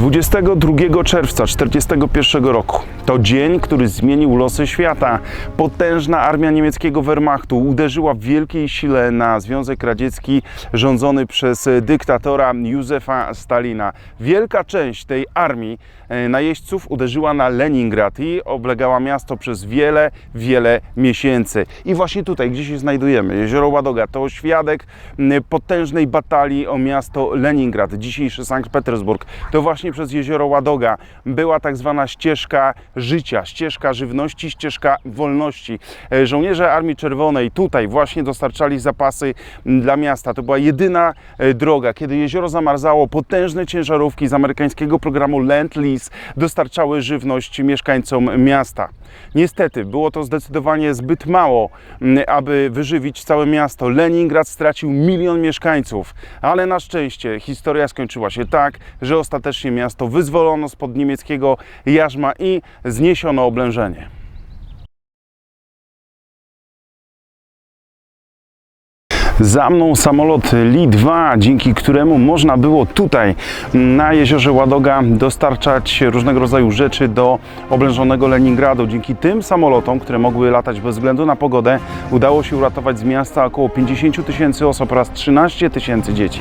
22 czerwca 1941 roku to dzień, który zmienił losy świata. Potężna armia niemieckiego Wehrmachtu uderzyła w wielkiej sile na Związek Radziecki rządzony przez dyktatora Józefa Stalina. Wielka część tej armii e, najeźdźców uderzyła na Leningrad i oblegała miasto przez wiele, wiele miesięcy. I właśnie tutaj, gdzie się znajdujemy, jezioro Ładoga, to świadek potężnej batalii o miasto Leningrad, dzisiejszy Sankt Petersburg. To właśnie przez jezioro Ładoga była tak zwana ścieżka życia, ścieżka żywności, ścieżka wolności. E, Żołnierze Armii Czerwonej tutaj właśnie dostarczali zapasy dla miasta. To była jedyna e, droga. Kiedy jezioro zamarzało, potężne ciężarówki z amerykańskiego programu Land-Lease dostarczały żywność mieszkańcom miasta. Niestety było to zdecydowanie zbyt mało, aby wyżywić całe miasto. Leningrad stracił milion mieszkańców, ale na szczęście historia skończyła się tak, że ostatecznie miasto wyzwolono spod niemieckiego jarzma i zniesiono oblężenie. Za mną samolot Li-2, dzięki któremu można było tutaj na jeziorze Ładoga dostarczać różnego rodzaju rzeczy do oblężonego Leningradu. Dzięki tym samolotom, które mogły latać bez względu na pogodę, udało się uratować z miasta około 50 tysięcy osób oraz 13 tysięcy dzieci.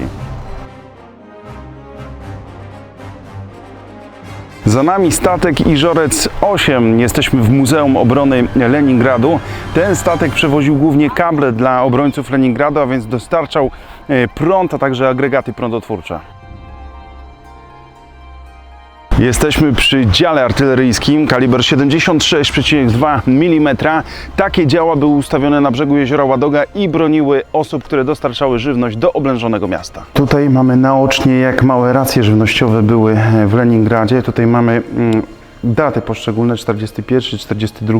Za nami statek Iżorec 8. Jesteśmy w Muzeum Obrony Leningradu. Ten statek przewoził głównie kable dla obrońców Leningradu, a więc dostarczał e, prąd, a także agregaty prądotwórcze. Jesteśmy przy dziale artyleryjskim, kaliber 76,2 mm. Takie działa były ustawione na brzegu jeziora Ładoga i broniły osób, które dostarczały żywność do oblężonego miasta. Tutaj mamy naocznie, jak małe racje żywnościowe były w Leningradzie. Tutaj mamy mm, daty poszczególne, 41, 42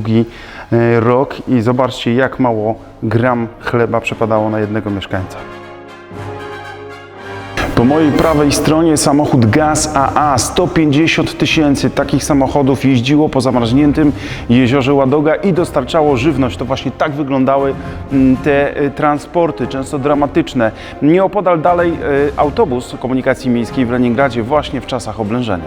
e, rok i zobaczcie, jak mało gram chleba przepadało na jednego mieszkańca. Po mojej prawej stronie samochód Gaz AA. 150 tysięcy takich samochodów jeździło po zamarzniętym jeziorze Ładoga i dostarczało żywność. To właśnie tak wyglądały mm, te e, transporty, często dramatyczne. Nieopodal dalej e, autobus komunikacji miejskiej w Leningradzie właśnie w czasach oblężenia.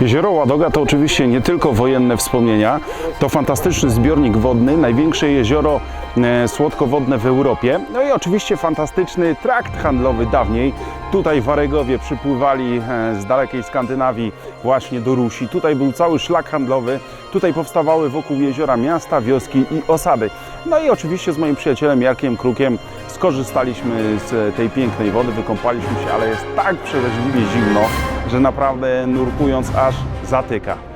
Jezioro Ładoga to oczywiście nie tylko wojenne wspomnienia, to fantastyczny zbiornik wodny, największe jezioro e, słodkowodne w Europie. No i oczywiście fantastyczny trakt handlowy dawniej. Tutaj Waregowie przypływali e, z dalekiej Skandynawii właśnie do Rusi. Tutaj był cały szlak handlowy. Tutaj powstawały wokół jeziora miasta, wioski i osady. No i oczywiście z moim przyjacielem Jarkiem Krukiem skorzystaliśmy z tej pięknej wody, wykąpaliśmy się, ale jest tak przeraźliwie zimno, że naprawdę nurkując aż zatyka.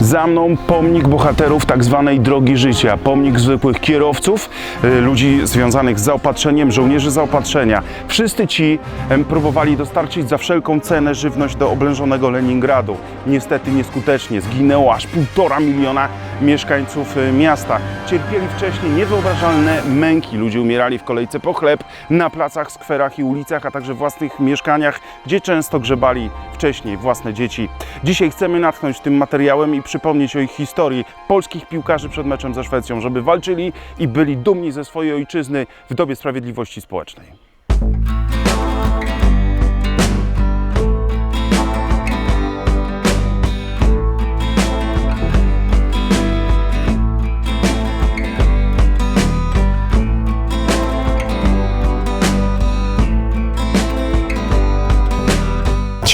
Za mną pomnik bohaterów tak zwanej drogi życia, pomnik zwykłych kierowców, y, ludzi związanych z zaopatrzeniem, żołnierzy zaopatrzenia. Wszyscy ci próbowali dostarczyć za wszelką cenę żywność do oblężonego Leningradu. Niestety nieskutecznie, zginęło aż półtora miliona mieszkańców y, miasta. Cierpieli wcześniej niewyobrażalne męki. Ludzie umierali w kolejce po chleb na placach, skwerach i ulicach, a także w własnych mieszkaniach, gdzie często grzebali wcześniej własne dzieci. Dzisiaj chcemy natchnąć tym materiałem i przypomnieć o ich historii polskich piłkarzy przed meczem ze Szwecją, żeby walczyli i byli dumni ze swojej ojczyzny w dobie sprawiedliwości społecznej.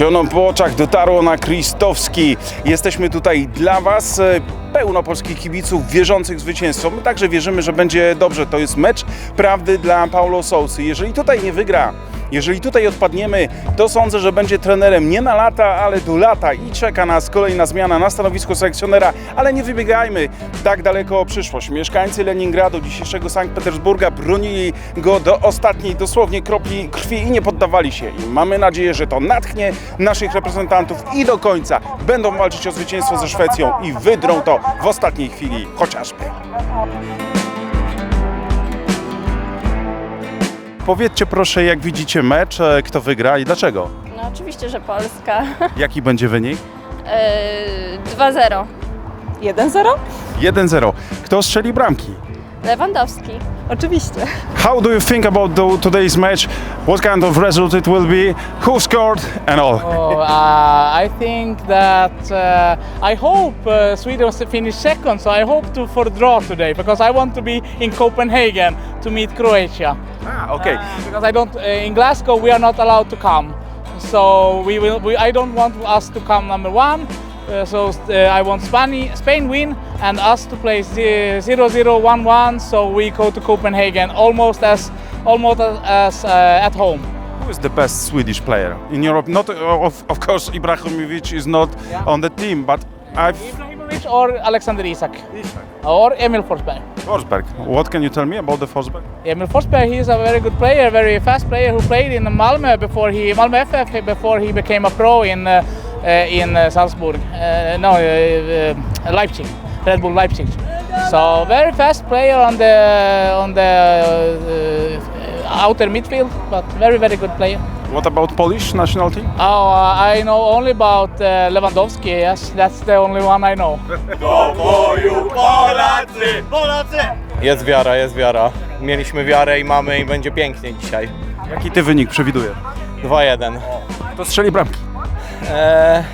Cioną po oczach dotarło na Kristowski. Jesteśmy tutaj dla Was. e, Pełno polskich kibiców wierzących w zwycięstwo. My także wierzymy, że będzie dobrze. To jest mecz prawdy dla Paulo Sousy. Jeżeli tutaj nie wygra, jeżeli tutaj odpadniemy, to sądzę, że będzie trenerem nie na lata, ale do lata i czeka nas kolejna zmiana na stanowisku selekcjonera, ale nie wybiegajmy tak daleko o przyszłość. Mieszkańcy Leningradu, dzisiejszego Sankt Petersburga bronili go do ostatniej dosłownie kropli krwi i nie poddawali się. I mamy nadzieję, że to natchnie naszych reprezentantów i do końca będą walczyć o zwycięstwo ze Szwecją i wydrą to w ostatniej chwili chociażby. Powiedzcie proszę, jak widzicie mecz, e, kto wygra i dlaczego? No oczywiście, że Polska. Jaki będzie wynik? Yy, 2-0. 1-0? 1-0. Kto strzeli bramki? Lewandowski. Oczywiście. How do you think about the, today's match? What kind of result it will be? Who scored and all? Oh, uh, I think that uh, I hope uh, Sweden will finish second, so I hope to for draw today because I want to be in Copenhagen to meet Croatia. Ah, okay. Because I don't uh, in Glasgow we are not allowed to come, so we will. We, I don't want us to come number one. Uh, so uh, I want Spain, Spain win and us to play 0-0-1-1. So we go to Copenhagen almost as almost as, uh, at home. Who is the best Swedish player in Europe? Not, uh, of, of course, Ibrahimovic is not Yeah. on the team, but I've... Ibrahimovic or Alexander Isak Isak. or Emil Forsberg. Forsberg. What can you tell me about the Forsberg? Emil Forsberg, he is a very good player, very fast player who played in Malmö before he Malmö FF before he became a pro in uh, in uh, Salzburg. Uh, no, uh, uh, Leipzig, Red Bull Leipzig. So very fast player on the on the uh, outer midfield, but very very good player. What about Polish national team? Oh, uh, I know only about uh, Lewandowski. Yes, that's the only one I know. Jest wiara, jest wiara. Mieliśmy wiarę i mamy i będzie pięknie dzisiaj. Jaki ty wynik przewidujesz? 2-1. To strzeli bramki. Eee,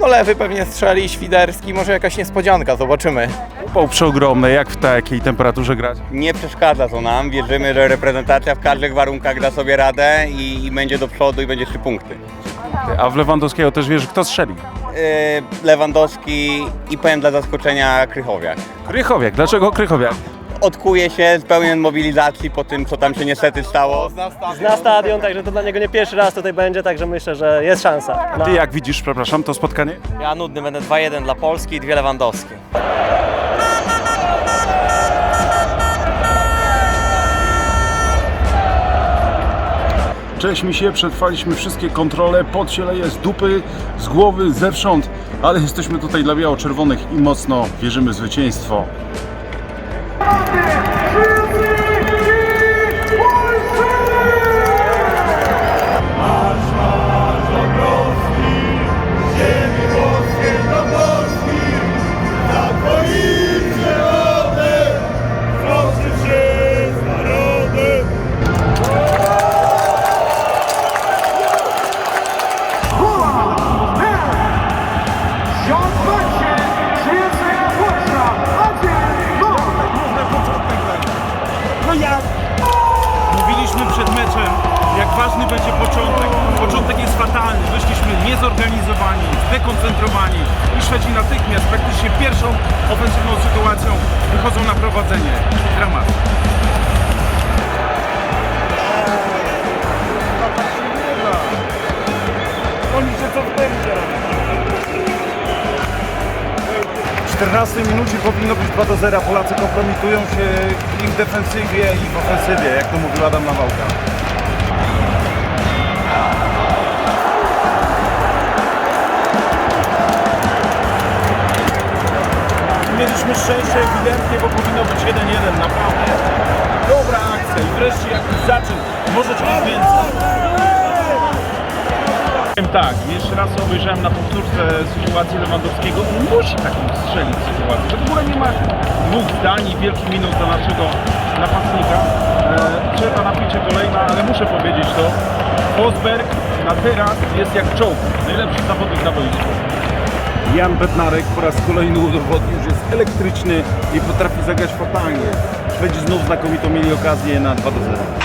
no lewy pewnie strzeli, Świderski, może jakaś niespodzianka, zobaczymy. Upał przeogromny, jak w takiej temperaturze grać? Nie przeszkadza to nam. Wierzymy, że reprezentacja w każdych warunkach da sobie radę i, i będzie do przodu i będzie trzy punkty. A w Lewandowskiego też wiesz, kto strzeli? Yy, Lewandowski i powiem dla zaskoczenia Krychowiak. Krychowiak. Dlaczego Krychowiak? Odkuje się z pełen mobilizacji po tym, co tam się niestety stało. Zna stadion, także to dla niego nie pierwszy raz tutaj będzie, także myślę, że jest szansa. Na- Ty jak widzisz, przepraszam, to spotkanie? Ja nudny będę 2-1 dla Polski i dwie Lewandowskie. Cześć misie, przetrwaliśmy wszystkie kontrole, pot się leje z dupy, z głowy, zewsząd, ale jesteśmy tutaj dla biało-czerwonych i mocno wierzymy w zwycięstwo. No początek. Początek jest fatalny. Wyszliśmy niezorganizowani, zdekoncentrowani i Szwedzi natychmiast, praktycznie pierwszą ofensywną sytuacją wychodzą na prowadzenie. Dramat. Oni się co będzie W 14 minucie powinno być 2 do 0. Polacy kompromitują się i w defensywie i w ofensywie, jak to mówił Adam Nawałka. Szczęście ewidentnie, bo powinno być 1-1, naprawdę. Dobra akcja i wreszcie jakiś zaczyn. Może coś więcej. Tak, jeszcze raz obejrzałem na powtórce sytuację Lewandowskiego. Musi taką strzelić sytuację. To w ogóle nie ma dwóch zdań i wielkich minut dla naszego napastnika. E, Czeka napięcie kolejna, ale muszę powiedzieć to. Forsberg na teraz jest jak czołg. Najlepszy zawodnik na boisku. Jan Bednarek po raz kolejny udowodnił, że jest elektryczny i potrafi zagrać fatalnie. Szwedzi znów znakomito mieli okazję na 2 do 0.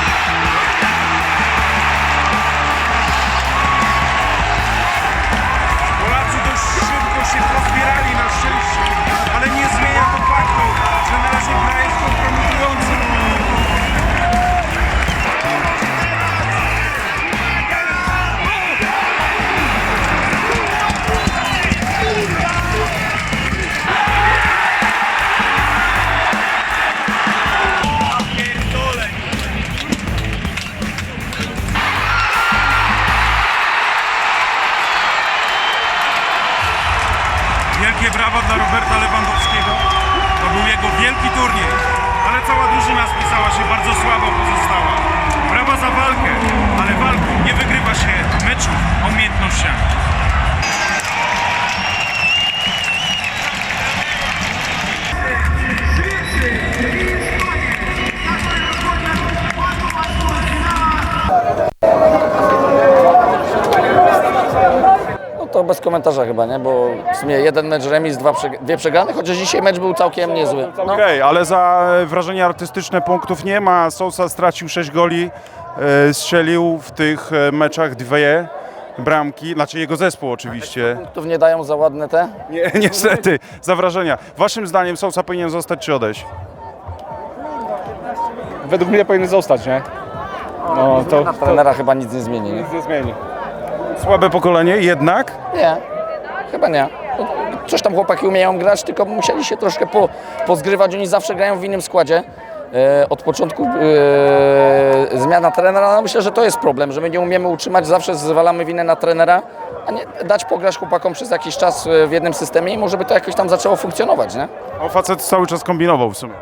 Wielkie brawa dla Roberta Lewandowskiego. To był jego wielki turniej. Ale cała drużyna spisała się bardzo słabo pozostała. Brawa za walkę, ale walki nie wygrywa się meczów umiejętnościami. Bez komentarza chyba, nie? Bo w sumie jeden mecz remis, dwa dwie przegrane, chociaż dzisiaj mecz był całkiem niezły. No, Okej, ale za e, wrażenia artystyczne punktów nie ma. Sousa stracił 6 goli, e, strzelił w tych e, meczach dwie bramki, znaczy jego zespół oczywiście. punktów nie dają za ładne te. Nie, niestety, za wrażenia. Waszym zdaniem Sousa powinien zostać czy odejść? Według mnie powinien zostać, nie? No to, Na trenera chyba nic nie zmieni. Nie? nic nie zmieni. Słabe pokolenie, jednak nie, chyba nie. No, Coś tam chłopaki umieją grać, tylko musieli się troszkę po, pozgrywać. Oni zawsze grają w innym składzie. E, od początku e, zmiana trenera, no myślę, że to jest problem, że my nie umiemy utrzymać, zawsze zwalamy winę na trenera, a nie dać pograć chłopakom przez jakiś czas e, w jednym systemie i może by to jakoś tam zaczęło funkcjonować, nie? o, facet cały czas kombinował w sumie.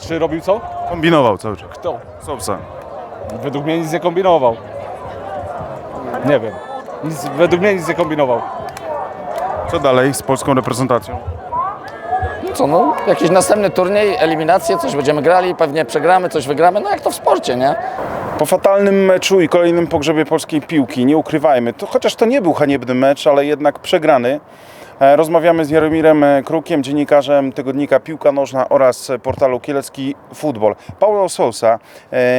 Czy robił co? Kombinował cały czas. Kto? Sousa. Według mnie nic nie kombinował. Nie wiem. Nic, według mnie nic nie kombinował. Co dalej z polską reprezentacją? No co, no, jakiś następny turniej, eliminacje, coś będziemy grali, pewnie przegramy, coś wygramy, no jak to w sporcie, nie? Po fatalnym meczu i kolejnym pogrzebie polskiej piłki, nie ukrywajmy, to chociaż to nie był haniebny mecz, ale jednak przegrany. E, Rozmawiamy z Jaromirem e, Krukiem, dziennikarzem tygodnika Piłka Nożna oraz e, portalu Kielecki Futbol. Paulo Sousa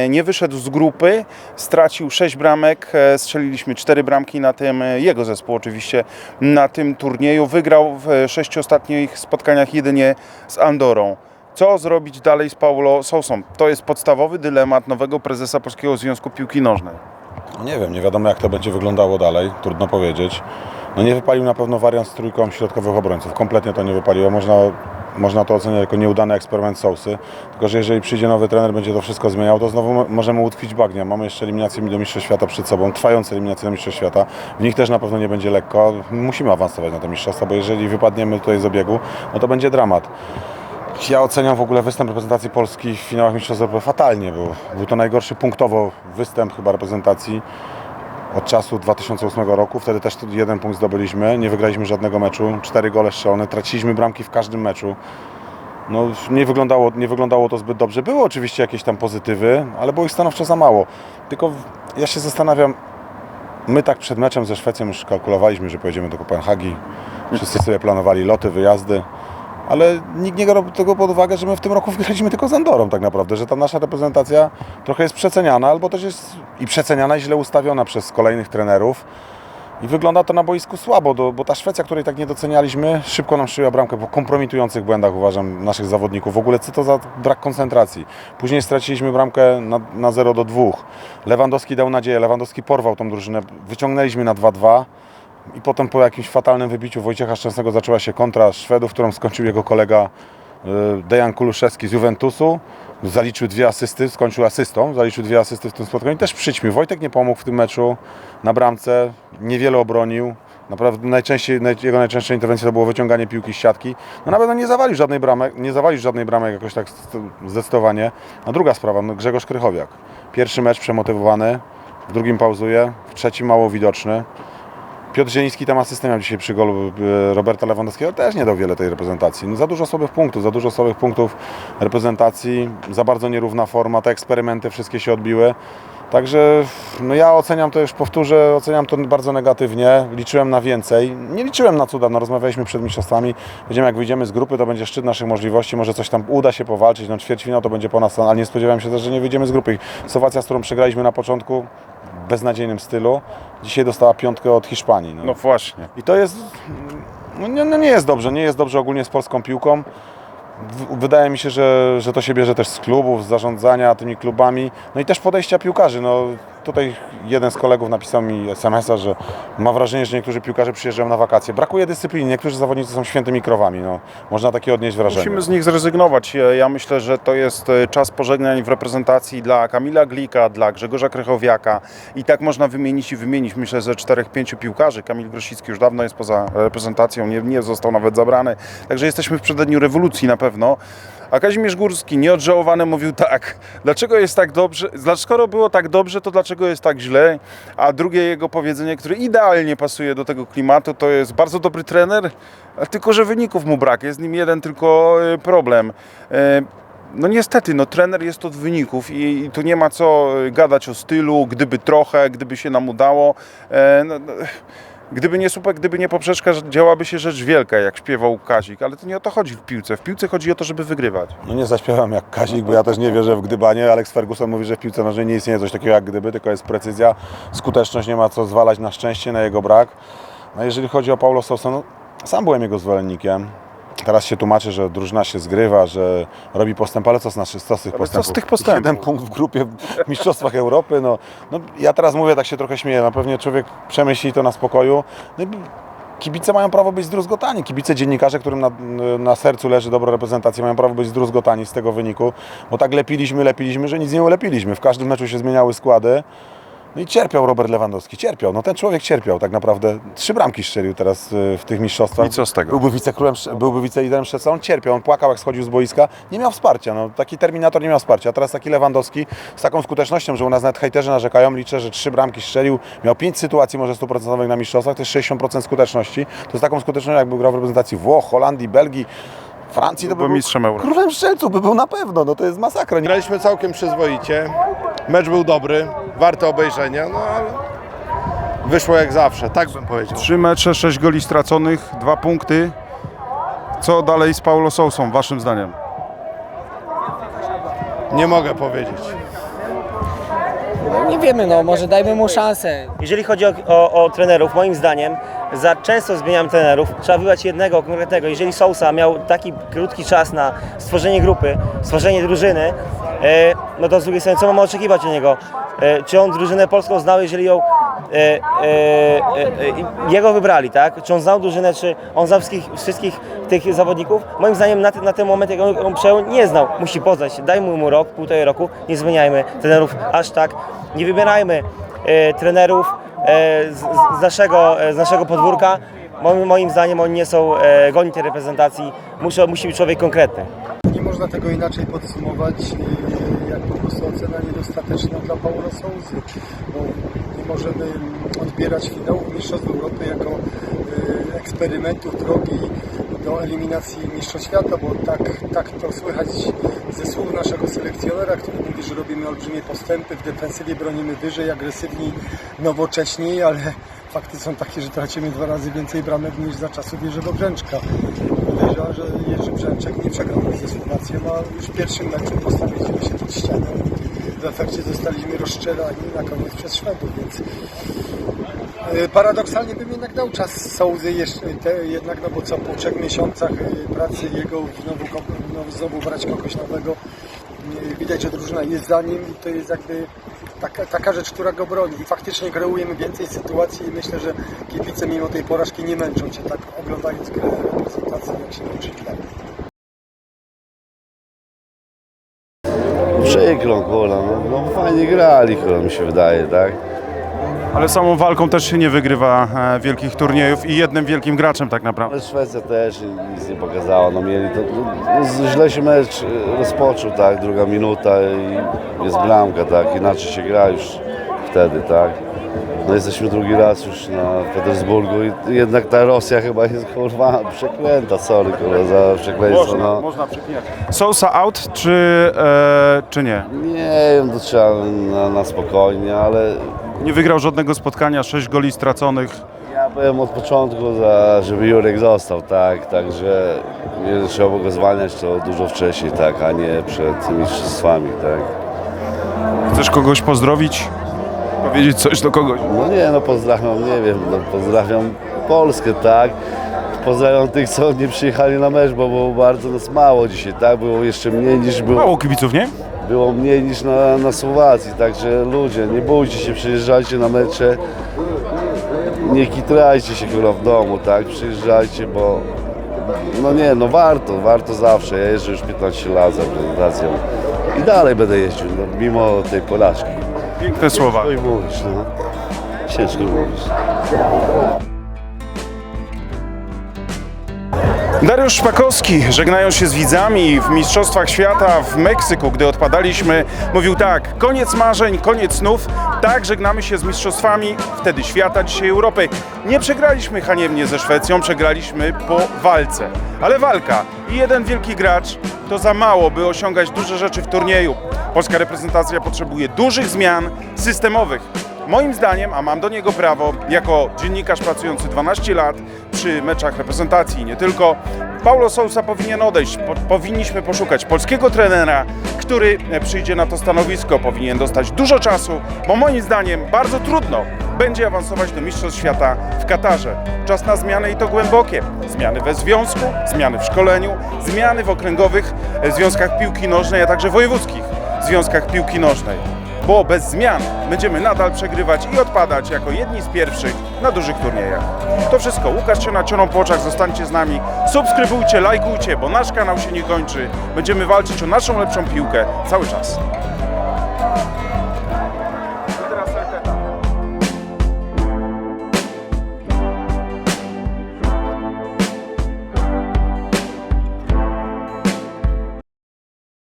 nie wyszedł z grupy, stracił 6 bramek, strzeliliśmy 4 bramki na tym, jego zespół oczywiście, na tym turnieju. Wygrał w e, sześciu ostatnich spotkaniach jedynie z Andorą. Co zrobić dalej z Paulo Sousą? To jest podstawowy dylemat nowego prezesa Polskiego Związku Piłki Nożnej. No nie wiem, nie wiadomo jak to będzie wyglądało dalej, trudno powiedzieć. No nie wypalił na pewno wariant z trójką środkowych obrońców, kompletnie to nie wypaliło. Można, można to oceniać jako nieudany eksperyment Sousy, tylko że jeżeli przyjdzie nowy trener, będzie to wszystko zmieniał, to znowu mo- możemy utkwić bagnia. Mamy jeszcze eliminacje do Mistrzostw Świata przed sobą, trwające eliminacje do Mistrzostw Świata. W nich też na pewno nie będzie lekko. Musimy awansować na te mistrzostwa, bo jeżeli wypadniemy tutaj z obiegu, no to będzie dramat. Ja oceniam w ogóle występ reprezentacji Polski w finałach Mistrzostw Europy fatalnie. Był, był to najgorszy punktowo występ chyba reprezentacji od czasu 2008 roku. Wtedy też jeden punkt zdobyliśmy. Nie wygraliśmy żadnego meczu. Cztery gole strzelone. Traciliśmy bramki w każdym meczu. No, nie, wyglądało, nie wyglądało to zbyt dobrze. Były oczywiście jakieś tam pozytywy, ale było ich stanowczo za mało. Tylko ja się zastanawiam, my tak przed meczem ze Szwecją już kalkulowaliśmy, że pojedziemy do Kopenhagi. Wszyscy sobie planowali loty, wyjazdy. Ale nikt nie brał tego pod uwagę, że my w tym roku wygraliśmy tylko z Andorą tak naprawdę, że ta nasza reprezentacja trochę jest przeceniana, albo też jest i przeceniana i źle ustawiona przez kolejnych trenerów. I wygląda to na boisku słabo, bo ta Szwecja, której tak nie docenialiśmy, szybko nam szyła bramkę po kompromitujących błędach, uważam, naszych zawodników. W ogóle co to za brak koncentracji. Później straciliśmy bramkę na, na 0 do 2. Lewandowski dał nadzieję, Lewandowski porwał tą drużynę, wyciągnęliśmy na 2-2. I potem po jakimś fatalnym wybiciu Wojciecha Szczęsnego zaczęła się kontra Szwedów, którą skończył jego kolega y, Dejan Kuluszewski z Juventusu. Zaliczył dwie asysty, skończył asystą, zaliczył dwie asysty w tym spotkaniu. Też przyćmił. Wojtek nie pomógł w tym meczu na bramce, niewiele obronił. Naprawdę najczęściej, naj, jego najczęstsza interwencja to było wyciąganie piłki z siatki. No na pewno nie zawalił żadnej bramek, nie zawalił żadnej bramek jakoś tak zdecydowanie. A druga sprawa, no Grzegorz Krychowiak. Pierwszy mecz przemotywowany, w drugim pauzuje, w trzecim mało widoczny. Piotr Zieliński tam asystę miał dzisiaj przy golu e, Roberta Lewandowskiego, też nie dał wiele tej reprezentacji. No, za dużo słabych punktów, za dużo słabych punktów reprezentacji, za bardzo nierówna forma, te eksperymenty wszystkie się odbiły. Także no ja oceniam to, już powtórzę, oceniam to bardzo negatywnie. Liczyłem na więcej. Nie liczyłem na cuda, no rozmawialiśmy przed mistrzostwami. Będziemy jak wyjdziemy z grupy, to będzie szczyt naszych możliwości, może coś tam uda się powalczyć, no ćwierćfinał to będzie po nas, ale nie spodziewałem się też, że nie wyjdziemy z grupy. Słowacja, z którą przegraliśmy na początku, beznadziejnym stylu, dzisiaj dostała piątkę od Hiszpanii. No. No właśnie. I to jest, no nie, no nie jest dobrze, nie jest dobrze ogólnie z polską piłką. Wydaje mi się, że, że to się bierze też z klubów, z zarządzania tymi klubami, no i też podejścia piłkarzy. No, tutaj jeden z kolegów napisał mi SMS-a, że ma wrażenie, że niektórzy piłkarze przyjeżdżają na wakacje. Brakuje dyscypliny, niektórzy zawodnicy są świętymi krowami. No, można takie odnieść wrażenie. Musimy z nich zrezygnować. Ja- myślę, że to jest e, czas pożegnań w reprezentacji dla Kamila Glika, dla Grzegorza Krychowiaka. I tak można wymienić i wymienić, myślę, ze czterech, pięciu piłkarzy. Kamil Grosicki już dawno jest poza reprezentacją, nie, nie został nawet zabrany. Także jesteśmy w przededniu rewolucji na pewno. A Kazimierz Górski nieodżałowany mówił tak, dlaczego jest tak dobrze, skoro było tak dobrze, to dlaczego jest tak źle? A drugie jego powiedzenie, które idealnie pasuje do tego klimatu, to jest bardzo dobry trener, tylko że wyników mu brak, jest z nim jeden tylko e, problem. E, No niestety, no trener jest od wyników i, i tu nie ma co e, gadać o stylu, gdyby trochę, gdyby się nam udało. E, no, no, Gdyby nie słupek, gdyby nie poprzeczka, działaby się rzecz wielka, jak śpiewał Kazik, ale to nie o to chodzi w piłce. W piłce chodzi o to, żeby wygrywać. No nie zaśpiewam jak Kazik, bo ja też nie wierzę w gdybanie. Alex Ferguson mówi, że w piłce nożnej nie istnieje coś takiego jak gdyby, tylko jest precyzja, skuteczność, nie ma co zwalać na szczęście, na jego brak. No jeżeli chodzi o Paulo Sousa, no sam byłem jego zwolennikiem. Teraz się tłumaczy, że drużyna się zgrywa, że robi postęp, ale co z, naszych, co z tych Ale co postępów? z tych postępów? Jeden punkt w grupie w Mistrzostwach Europy. No, no, ja teraz mówię, tak się trochę śmieję, no pewnie człowiek przemyśli to na spokoju. No, Kibice mają prawo być zdruzgotani. Kibice, dziennikarze, którym na, na sercu leży dobra reprezentacja, mają prawo być zdruzgotani z tego wyniku, bo tak lepiliśmy, lepiliśmy, że nic nie ulepiliśmy. W każdym meczu się zmieniały składy. No i cierpiał Robert Lewandowski, cierpiał. No ten człowiek cierpiał tak naprawdę. Trzy bramki strzelił teraz y, w tych mistrzostwach. I co z tego? Byłby wicekrólem, byłby wiceliderem Szczeca, on cierpiał, on płakał jak schodził z boiska. Nie miał wsparcia, no taki terminator nie miał wsparcia. A teraz taki Lewandowski z taką skutecznością, że u nas nawet hejterzy narzekają, liczę, że trzy bramki strzelił, miał pięć sytuacji może 100% na mistrzostwach, to jest 60% skuteczności. To z taką skutecznością jakby grał w reprezentacji Włoch, Holandii, Belgii, Francji, to by był mistrzem Europy. królem strzelców, by był na pewno, no to jest masakra. Nie- Graliśmy całkiem przyzwoicie. Mecz był dobry, warto obejrzenia, no ale wyszło jak zawsze, tak bym powiedział. Trzy mecze, sześć goli straconych, dwa punkty. Co dalej z Paulo Sousą, waszym zdaniem? Nie mogę powiedzieć. Nie wiemy, no może dajmy mu szansę. Jeżeli chodzi o, o, o trenerów, moim zdaniem za często zmieniam trenerów. Trzeba wybrać jednego konkretnego. Jeżeli Sousa miał taki krótki czas na stworzenie grupy, stworzenie drużyny, e, no to z drugiej strony co mamy oczekiwać od niego? E, czy on drużynę polską znał, jeżeli ją e, e, e, jego wybrali, tak? Czy on znał drużynę, czy on znał wszystkich, wszystkich tych zawodników? Moim zdaniem na, ten- na ten moment, jak on, on przejął, nie znał. Musi poznać. Dajmy mu rok, półtorej roku. Nie zmieniajmy trenerów aż tak. Nie wybierajmy e, trenerów z, z, z, naszego, e, z naszego podwórka. Moim, moim zdaniem oni nie są e, godni tej reprezentacji. Musi, musi być człowiek konkretny. Nie można tego inaczej podsumować, e, jak po prostu ocena niedostateczna dla Paula Sousy, bo nie możemy odbierać finałów Mistrzostw Europy jako e, eksperymentu drogi do eliminacji Mistrzostw Świata, bo tak, tak to słychać ze słów naszego selekcjonera, który mówi, że robimy olbrzymie postępy, w defensywie bronimy wyżej, agresywniej, nowocześniej, ale fakty są takie, że tracimy dwa razy więcej bramek niż za czasów Jerzego Brzęczka. Podejrzewam, że Jerzy Brzęczek nie przegrał ze Słowacją, a już w pierwszym meczu postawiliśmy się pod ścianą w efekcie zostaliśmy rozstrzelani na koniec przez Szwedów, więc paradoksalnie bym jednak dał czas Sołzy jeszcze, te, jednak, no bo co, po trzech miesiącach e, pracy jego znowu, no, znowu brać kogoś nowego, e, widać, że drużyna jest za nim i to jest jakby taka, taka rzecz, która go broni i faktycznie kreujemy więcej sytuacji i myślę, że kibice mimo tej porażki nie męczą się tak oglądając grę jak się męczyli. Przykro, kurwa, no, no fajnie grali, kurwa, mi się wydaje, tak? Ale samą walką też się nie wygrywa e, wielkich turniejów i jednym wielkim graczem tak naprawdę. Ale Szwecja też nic nie pokazała, no mieli to, no, źle się mecz e, rozpoczął, tak, druga minuta i jest bramka, tak, inaczej się gra już wtedy, tak. No jesteśmy drugi raz już na Petersburgu i jednak ta Rosja chyba jest, kurwa, przeklęta, sorry, kurwa, za przekleństwo, no. można. Sousa out czy, e, czy nie? Nie wiem, to trzeba na, na spokojnie, ale Nie wygrał żadnego spotkania, sześć goli straconych. Ja byłem od początku, za, żeby Jurek został, tak, także nie trzeba było go zwalniać to dużo wcześniej, tak, a nie przed mistrzostwami, tak. Chcesz kogoś pozdrowić? Powiedzieć coś do kogoś? No nie, no pozdrawiam, nie wiem, no pozdrawiam Polskę, tak. Pozdrawiam tych, co nie przyjechali na mecz, bo było bardzo nas mało dzisiaj, tak, było jeszcze mniej niż było. Mało kibiców, nie? Było mniej niż na, na Słowacji, także ludzie, nie bójcie się, przyjeżdżajcie na mecze. Nie kitrajcie się chyba w domu, tak? Przyjeżdżajcie, bo no nie, no warto, warto zawsze. Ja jeżdżę już 15 lat za reprezentacją i dalej będę jeździł, no, mimo tej porażki. Piękne słowa. Ciężko mówić, no. Ciężko mówić. Dariusz Szpakowski, żegnając się z widzami w Mistrzostwach Świata w Meksyku, gdy odpadaliśmy, mówił tak, koniec marzeń, koniec snów, tak żegnamy się z Mistrzostwami, wtedy świata, dzisiaj Europy. Nie przegraliśmy haniebnie ze Szwecją, przegraliśmy po walce. Ale walka i jeden wielki gracz to za mało, by osiągać duże rzeczy w turnieju. Polska reprezentacja potrzebuje dużych zmian systemowych. Moim zdaniem, a mam do niego prawo, jako dziennikarz pracujący 12 lat przy meczach reprezentacji nie tylko, Paulo Sousa powinien odejść. Po, powinniśmy poszukać polskiego trenera, który przyjdzie na to stanowisko. Powinien dostać dużo czasu, bo moim zdaniem bardzo trudno będzie awansować do Mistrzostw Świata w Katarze. Czas na zmiany i to głębokie. Zmiany we związku, zmiany w szkoleniu, zmiany w okręgowych związkach piłki nożnej, a także wojewódzkich związkach piłki nożnej bo bez zmian będziemy nadal przegrywać i odpadać jako jedni z pierwszych na dużych turniejach. To wszystko. Łukasz Ciona, Cioną po oczach. Zostańcie z nami. Subskrybujcie, lajkujcie, bo nasz kanał się nie kończy. Będziemy walczyć o naszą lepszą piłkę cały czas.